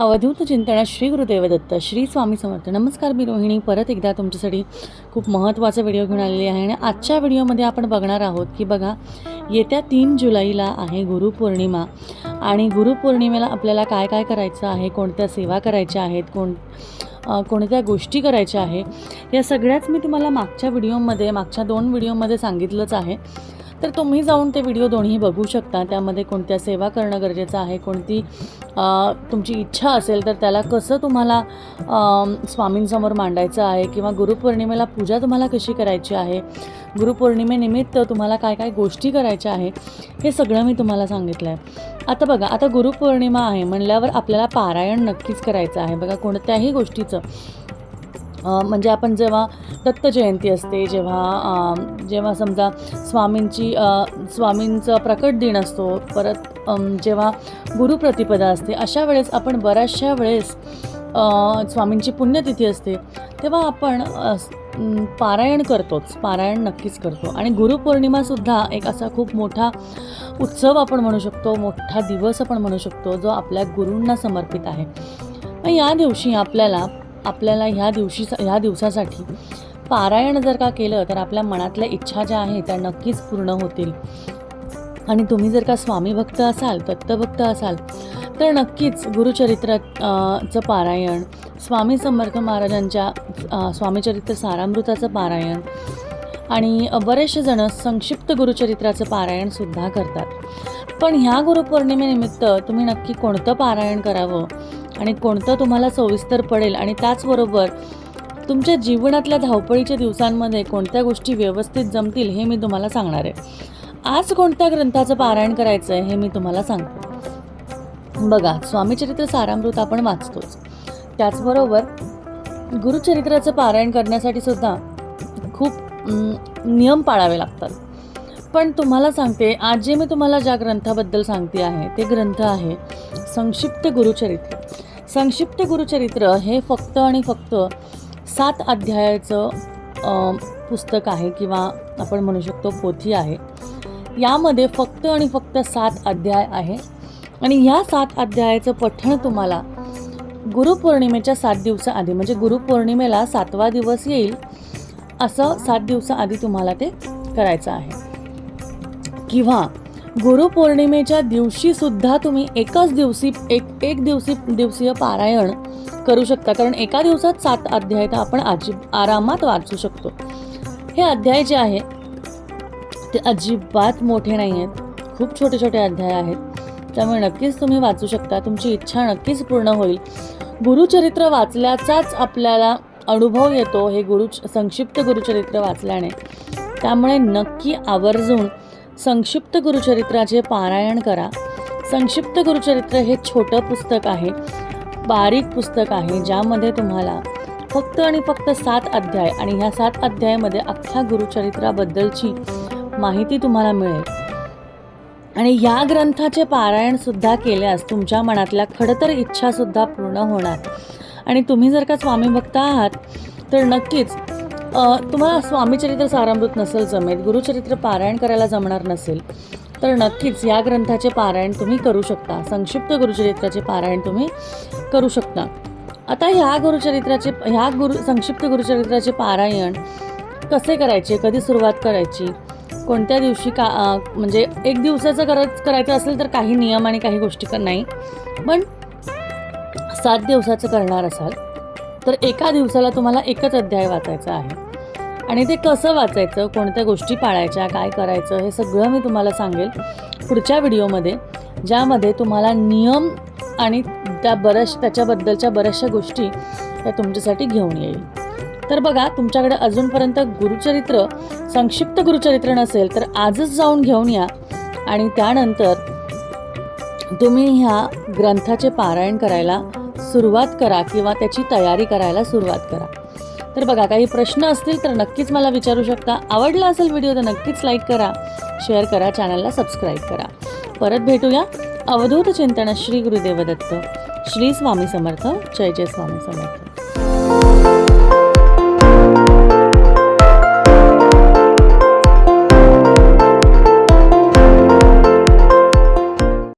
अवधूत चिंतना श्री गुरुदेव दत्त श्री स्वामी समर्थ. नमस्कार मी रोहिणी. परत एकदा तुमच्यासाठी खूप महत्त्वाचा व्हिडिओ घेऊन आलेली आहे आणि आजच्या व्हिडिओमध्ये आपण बघणार आहोत की बघा येत्या तीन जुलैला आहे गुरुपौर्णिमा आणि गुरुपौर्णिमेला आपल्याला काय काय करायचं आहे कोणत्या सेवा करायच्या आहेत कोण कोणत्या गोष्टी करायच्या आहे या सगळ्याच मी तुम्हाला मागच्या व्हिडिओमध्ये मागच्या दोन व्हिडिओमध्ये सांगितलंच आहे. तर तुम्ही जाऊन ते व्हिडिओ दोन्ही बघू शकता. त्यामध्ये कोणत्या सेवा करणं गरजेचं आहे कोणती तुमची इच्छा असेल तर त्याला कसं तुम्हाला स्वामींसमोर मांडायचं आहे किंवा गुरुपौर्णिमेला पूजा तुम्हाला कशी करायची आहे गुरुपौर्णिमेनिमित्त तुम्हाला काय काय गोष्टी करायच्या आहे हे सगळं मी तुम्हाला सांगितलं आहे आता बघा आता गुरुपौर्णिमा आहे म्हणल्यावर आपल्याला पारायण नक्कीच करायचं आहे. बघा कोणत्याही गोष्टीचं. म्हणजे आपण जेव्हा दत्त जयंती असते जेव्हा जेव्हा समजा स्वामींची स्वामींचा प्रकट दिन असतो परत जेव्हा गुरुप्रतिपदा असते अशा वेळेस आपण बऱ्याचशा वेळेस स्वामींची पुण्यतिथी असते तेव्हा आपण पारायण करतोच पारायण नक्कीच करतो. आणि गुरुपौर्णिमासुद्धा एक असा खूप मोठा उत्सव आपण म्हणू शकतो मोठा दिवस आपण म्हणू शकतो जो आपल्या गुरूंना समर्पित आहे. या दिवशी आपल्याला आपल्याला ह्या दिवशी ह्या दिवसासाठी पारायण जर का केलं तर आपल्या मनातल्या इच्छा ज्या आहेत त्या नक्कीच पूर्ण होतील. आणि तुम्ही जर का स्वामी भक्त असाल दत्तभक्त असाल तर नक्कीच गुरुचरित्र चं पारायण स्वामी समर्थ महाराजांच्या स्वामीचरित्र सारामृताचं पारायण आणि बरेचसे जण संक्षिप्त गुरुचरित्राचं पारायणसुद्धा करतात. पण ह्या गुरुपौर्णिमेनिमित्त तुम्ही नक्की कोणतं पारायण करावं? आणि कोणतं तुम्हाला सविस्तर पडेल आणि त्याचबरोबर तुमच्या जीवनातल्या धावपळीच्या दिवसांमध्ये कोणत्या गोष्टी व्यवस्थित जमतील हे मी तुम्हाला सांगणार आहे. आज कोणत्या ग्रंथाचं पारायण करायचं आहे हे मी तुम्हाला सांगतो. बघा स्वामीचरित्र सारामृत आपण वाचतोच. त्याचबरोबर गुरुचरित्राचं पारायण करण्यासाठी सुद्धा खूप नियम पाळावे लागतात. पण तुम्हाला सांगते आज जे मी तुम्हाला ज्या ग्रंथाबद्दल सांगते आहे ते ग्रंथ आहे संक्षिप्त गुरुचरित्र. संक्षिप्त गुरुचरित्र हे फक्त आणि फक्त सात अध्यायाचं पुस्तक आहे किंवा आपण म्हणू शकतो पोथी आहे. यामध्ये फक्त आणि फक्त सात अध्याय आहे. आणि ह्या सात अध्यायाचं पठण तुम्हाला गुरुपौर्णिमेच्या सात दिवसाआधी म्हणजे गुरुपौर्णिमेला सातवा दिवस येईल असं सात दिवसाआधी तुम्हाला ते करायचं आहे. किंवा गुरुपौर्णिमेच्या दिवशीसुद्धा तुम्ही एकाच दिवशी एक एक दिवशी दिवसीय पारायण करू शकता. कारण एका दिवसात सात अध्याय तर आपण आजी आरामात वाचू शकतो. हे अध्याय जे आहे ते अजिबात मोठे नाही आहेत. खूप छोटे छोटे अध्याय आहेत. त्यामुळे नक्कीच तुम्ही वाचू शकता. तुमची इच्छा नक्कीच पूर्ण होईल. गुरुचरित्र वाचल्याचाच आपल्याला अनुभव येतो हे गुरु संक्षिप्त गुरुचरित्र वाचल्याने. त्यामुळे नक्की आवर्जून संक्षिप्त गुरुचरित्राचे पारायण करा. संक्षिप्त गुरुचरित्र हे छोटं पुस्तक आहे. बारीक पुस्तक आहे ज्यामध्ये तुम्हाला फक्त आणि फक्त सात अध्याय आणि ह्या सात अध्यायामध्ये अख्ख्या गुरुचरित्राबद्दलची माहिती तुम्हाला मिळेल. आणि या ग्रंथाचे पारायणसुद्धा केल्यास तुमच्या मनातल्या खडतर इच्छासुद्धा पूर्ण होणार. आणि तुम्ही जर का स्वामी भक्त आहात तर नक्कीच तुम्हाला स्वामीचरित्र सारामृत नसेल जमेत गुरुचरित्र पारायण करायला जमणार नसेल तर नक्कीच या ग्रंथाचे पारायण तुम्ही करू शकता. संक्षिप्त गुरुचरित्राचे पारायण तुम्ही करू शकता. आता ह्या गुरुचरित्राचे ह्या गुरु संक्षिप्त गुरुचरित्राचे पारायण कसे करायचे कधी सुरुवात करायची कोणत्या दिवशी का म्हणजे एक दिवसाचं करत करायचं असेल तर काही नियम आणि काही गोष्टी नाही पण सात दिवसाचं करणार असाल. तर एका दिवसाला तुम्हाला एकच अध्याय वाचायचा आहे. आणि ते कसं वाचायचं कोणत्या गोष्टी पाळायच्या काय करायचं हे सगळं मी तुम्हाला सांगेल पुढच्या व्हिडिओमध्ये ज्यामध्ये तुम्हाला नियम आणि त्या बऱ्याच त्याच्याबद्दलच्या बऱ्याचशा गोष्टी त्या तुमच्यासाठी घेऊन येईल. तर बघा तुमच्याकडे अजूनपर्यंत गुरुचरित्र संक्षिप्त गुरुचरित्र नसेल तर आजच जाऊन घेऊन या. आणि त्यानंतर तुम्ही ह्या ग्रंथाचे पारायण करायला सुरुवात करा किंवा त्याची तयारी करायला सुरुवात करा. तर बघा काही प्रश्न असतील तर नक्कीच मला विचारू शकता. आवडला असेल व्हिडिओ तर नक्कीच लाईक करा शेअर करा चॅनलला सबस्क्राईब करा. परत भेटूया अवधूत चिंतन श्री गुरुदेव दत्त. श्री स्वामी समर्थ. जय जय स्वामी समर्थ.